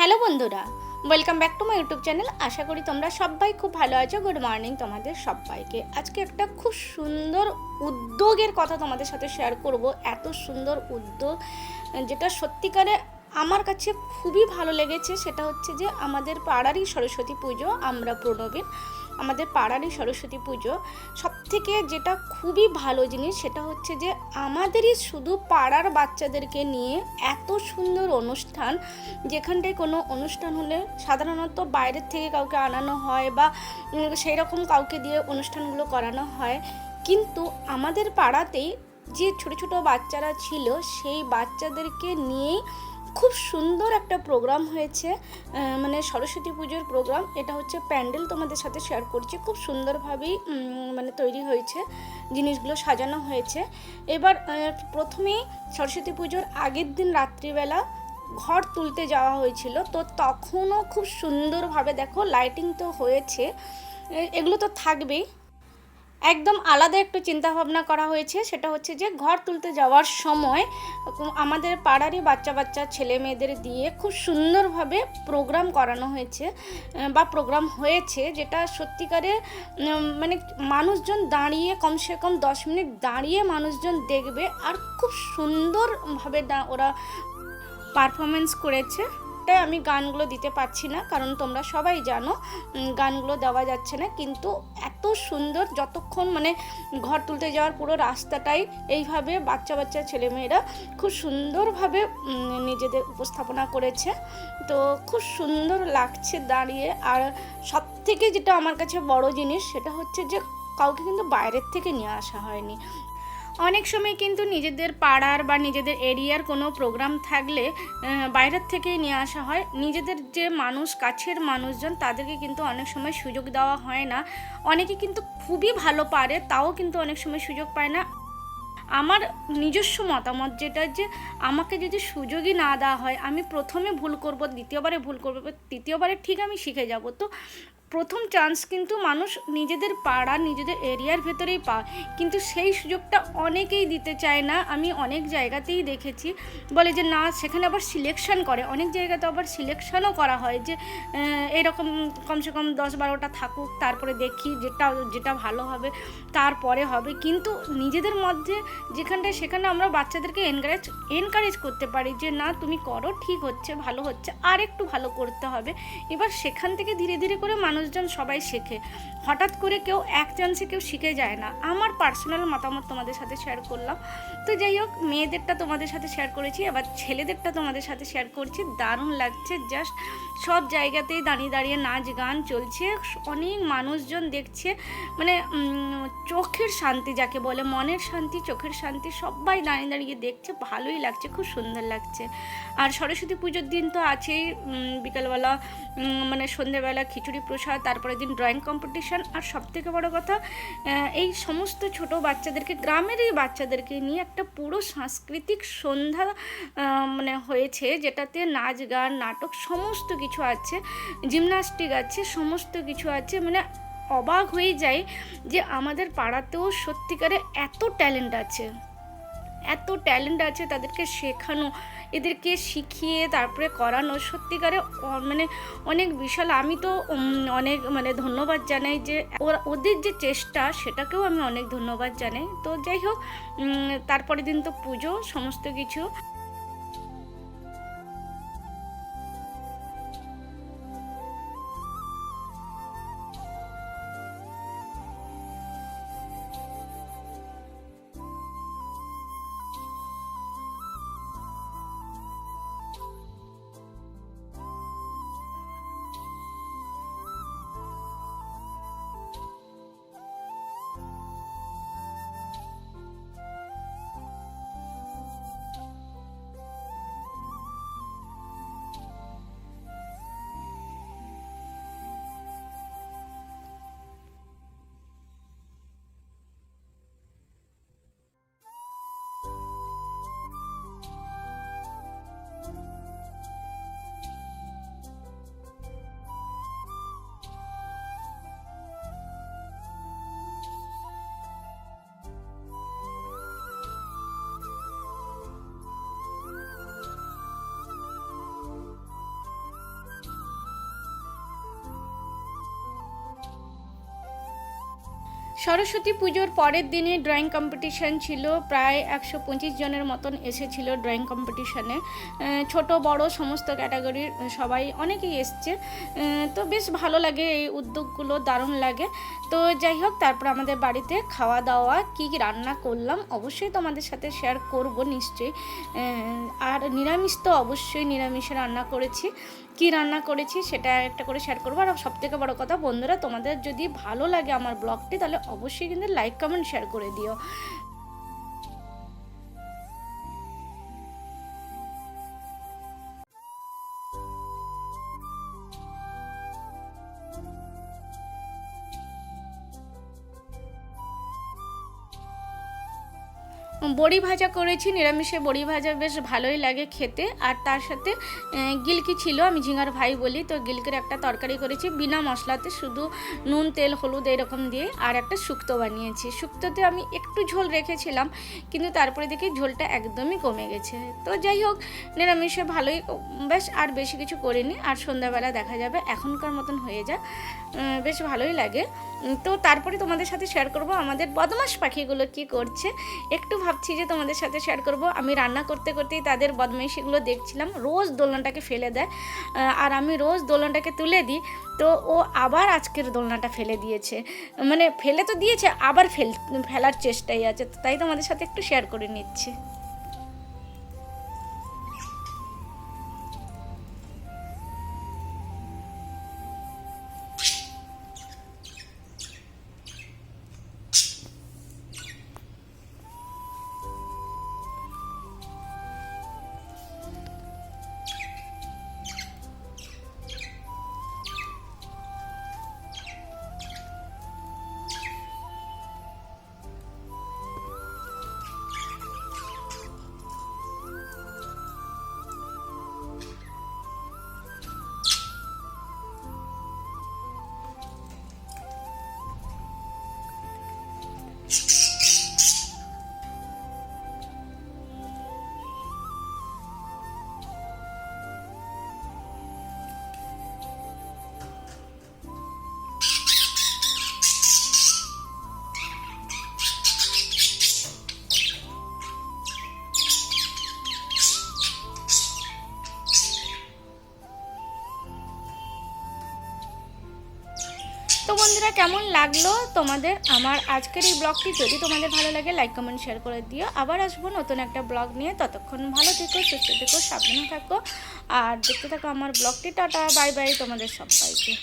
Hello বন্ধুরা welcome back to my YouTube channel আশা করি তোমরা সবাই খুব ভালো আছো। গুড মর্নিং তোমাদের সবাইকে। আজকে একটা খুব সুন্দর উদ্যোগের কথা তোমাদের সাথে শেয়ার করব। এত সুন্দর উদ্যোগ, যেটা সত্যিকারে আমার কাছে খুবই ভালো লেগেছে। সেটা হচ্ছে যে আমাদের পাড়ারই সরস্বতী পুজো, আমরা প্রণবীন আমাদের পাড়ারই সরস্বতী পুজো সব থেকে যেটা খুবই ভালো জিনিস সেটা হচ্ছে যে আমাদেরই শুধু পাড়ার বাচ্চাদেরকে নিয়ে এত সুন্দর অনুষ্ঠান, যেখানটায় কোনো অনুষ্ঠান হলে সাধারণত বাইরের থেকে কাউকে আনানো হয় বা সেই রকম কাউকে দিয়ে অনুষ্ঠানগুলো করানো হয়। কিন্তু আমাদের পাড়াতেই যে ছোট ছোট বাচ্চারা ছিল, সেই বাচ্চাদেরকে নিয়েই খুব সুন্দর একটা প্রোগ্রাম হয়েছে মানে সরস্বতী পুজোর প্রোগ্রাম এটা হচ্ছে প্যান্ডেল তোমাদের সাথে শেয়ার করছি। খুব সুন্দরভাবেই মানে তৈরি হয়েছে, জিনিসগুলো সাজানো হয়েছে। এবার প্রথমেই সরস্বতী পুজোর আগের দিন রাত্রিবেলা ঘর তুলতে যাওয়া হয়েছিল। তো তখনও খুব সুন্দরভাবে দেখো লাইটিং তো হয়েছে। এগুলো তো থাকবেই। একদম আলাদা একটু চিন্তা ভাবনা করা হয়েছে। সেটা হচ্ছে যে ঘর তুলতে যাওয়ার সময় আমাদের পাড়ারই বাচ্চা বাচ্চা, ছেলে মেয়েদের দিয়ে খুব সুন্দরভাবে প্রোগ্রাম করানো হয়েছে বা প্রোগ্রাম হয়েছে যেটা সত্যিকারে মানে মানুষজন দাঁড়িয়ে কমসে কম দশ মিনিট দাঁড়িয়ে মানুষজন দেখবে আর খুব সুন্দরভাবে ওরা পারফরমেন্স করেছে। তাই আমি গানগুলো দিতে পারছি না, কারণ তোমরা সবাই জানো গানগুলো দেওয়া যাচ্ছে না। কিন্তু এত সুন্দর যতক্ষণ মানে ঘর তুলতে যাওয়ার পুরো রাস্তাটাই এইভাবে বাচ্চা বাচ্চা ছেলেমেয়েরা খুব সুন্দরভাবে নিজেদের উপস্থাপনা করেছে। তো খুব সুন্দর লাগছে দাঁড়িয়ে। আর সব থেকে যেটা আমার কাছে বড় জিনিস, সেটা হচ্ছে যে কাউকে কিন্তু বাইরের থেকে নিয়ে আসা হয়নি। অনেক সময় কিন্তু নিজেদের পাড়ার বা নিজেদের এরিয়ার কোনো প্রোগ্রাম থাকলে বাইরের থেকেই নিয়ে আসা হয়। নিজেদের যে মানুষ, কাছের মানুষজন, তাদেরকে কিন্তু অনেক সময় সুযোগ দেওয়া হয় না। অনেকে কিন্তু খুবই ভালো পারে, তাও কিন্তু অনেক সময় সুযোগ পায় না। আমার নিজস্ব মতামত যেটা যে, আমাকে যদি সুযোগই না দেওয়া হয়, আমি প্রথমে ভুল করব, দ্বিতীয়বারে ভুল করব তৃতীয়বারে ঠিক আমি শিখে যাব। তো প্রথম চান্স কিন্তু মানুষ নিজেদের পাড়া, নিজেদের এরিয়ার ভেতরেই পায় কিন্তু সেই সুযোগটা অনেকেই দিতে চায় না। আমি অনেক জায়গাতেই দেখেছি। বলে যে, না, সেখানে আবার সিলেকশন করে। অনেক জায়গাতে আবার সিলেকশনও করা হয় যে এরকম কমসে কম দশ বারোটা থাকুক, তারপরে দেখি যেটা যেটা ভালো হবে, তারপরে হবে। কিন্তু নিজেদের মধ্যে যেখানটায় সেখানে আমরা বাচ্চাদেরকে এনকারেজ এনকারেজ করতে পারি যে, না, তুমি করো, ঠিক হচ্ছে, ভালো হচ্ছে আর একটু ভালো করতে হবে। এবার সেখান থেকে ধীরে ধীরে করে মানুষজন সবাই শেখে। হঠাৎ করে কেউ এক চান্সে কেউ শিখে যায় না। আমার পার্সোনাল মতামত তোমাদের সাথে শেয়ার করলাম। তো যাই হোক, মেয়েদেরটা তোমাদের সাথে শেয়ার করেছি, আবার ছেলেদেরটা তোমাদের সাথে শেয়ার করছি। দারুণ লাগছে জাস্ট সব জায়গাতেই দাঁড়িয়ে দাঁড়িয়ে নাচ গান চলছে। অনেক মানুষজন দেখছে মানে চোখের শান্তি যাকে বলে, মনের শান্তি, চোখের শান্তি সবাই দাঁড়িয়ে দাঁড়িয়ে দেখছে। ভালোই লাগছে, খুব সুন্দর লাগছে। আর সরস্বতী পুজোর দিন তো আছেই বিকালবেলা মানে সন্ধেবেলা খিচুড়ি প্রসাদ তারপরে দিন ড্রয়িং কম্পিটিশান আর সবথেকে বড় কথা এই সমস্ত ছোট বাচ্চাদেরকে, গ্রামেরই বাচ্চাদেরকে নিয়ে একটা পুরো সাংস্কৃতিক সন্ধ্যা মানে হয়েছে, যেটাতে নাচ গান, নাটক সমস্ত কিছু আছে জিমনাস্টিক আছে, সমস্ত কিছু আছে মানে অবাক হয়ে যায় যে আমাদের পাড়াতেও সত্যিকারে এত ট্যালেন্ট আছে। এত ট্যালেন্ট আছে তাদেরকে শেখানো এদেরকে শিখিয়ে তারপরে করানো সত্যিকারে মানে অনেক বিশাল। আমি তো অনেক মানে ধন্যবাদ জানাই যে ওদের যে চেষ্টা, সেটাকেও আমি অনেক ধন্যবাদ জানাই। তো যাই হোক তারপরের দিন তো পুজো, সমস্ত কিছু। সরস্বতী পুজোর পরের দিনে ড্রয়িং কম্পিটিশান ছিল, প্রায় একশো পঁচিশ জনের মতন এসেছিল ড্রয়িং কম্পিটিশানে ছোট, বড় সমস্ত ক্যাটাগরির সবাই অনেকেই এসছে। তো বেশ ভালো লাগে, এই উদ্যোগগুলো দারুণ লাগে। তো যাই হোক, তারপর আমাদের বাড়িতে খাওয়া দাওয়া কী রান্না করলাম অবশ্যই তোমাদের সাথে শেয়ার করব নিশ্চয়ই। আর নিরামিষ তো অবশ্যই নিরামিষে রান্না করেছি। কি রান্না করেছি সেটা একটা করে শেয়ার করব। আর সব থেকে বড়ো কথা, বন্ধুরা, তোমাদের যদি ভালো লাগে আমার ব্লগটি তাহলে অবশ্যই কিন্তু লাইক কমেন্ট শেয়ার করে দিও। বড়ি ভাজা করেছি নিরামিষে বড়ি ভাজা বেশ ভালোই লাগে খেতে। আর তার সাথে গিলকি ছিল আমি ঝিঙার ভাই বলি তো গিলকির একটা তরকারি করেছি বিনা মশলাতে শুধু নুন তেল হলুদ এরকম দিয়ে আর একটা শুক্তো বানিয়েছি। শুক্তোতে আমি একটু ঝোল রেখেছিলাম কিন্তু তারপরে দেখি ঝোলটা একদমই কমে গেছে। তো যাই হোক নিরামিষে ভালোই বেশ আর বেশি কিছু করিনি আর সন্ধ্যাবেলা দেখা যাবে এখনকার মতন হয়ে আহ, বেশ ভালোই লাগে। তো তারপরে তোমাদের সাথে শেয়ার করব আমাদের বদমাস পাখিগুলো কি করছে একটু ভাবছি যে তোমাদের সাথে শেয়ার করব। আমি রান্না করতে করতেই তাদের বদমাইশিগুলো দেখছিলাম। রোজ দোলনাটাকে ফেলে দেয়। আর আমি রোজ দোলনাটাকে তুলে দিই। তো ও আবার আজকের দোলনাটা ফেলে দিয়েছে। মানে ফেলে তো দিয়েছে, আবার ফেল ফেলার চেষ্টাই আছে। তাই তোমাদের সাথে একটু শেয়ার করে নিচ্ছি। তো বন্ধুরা, কেমন লাগল তোমাদের আমার আজকের এই ব্লগটি যদি তোমাদের ভালো লাগে লাইক কমেন্ট শেয়ার করে দিও। আবার আসব নতুন একটা ব্লগ নিয়ে। ততক্ষণ ভালো থেকো, সুস্থ থেকো, সাবধানে থাকো। আর দেখতে থাকো আমার ব্লগটি টাটা বাই বাই তোমাদের সবাইকে।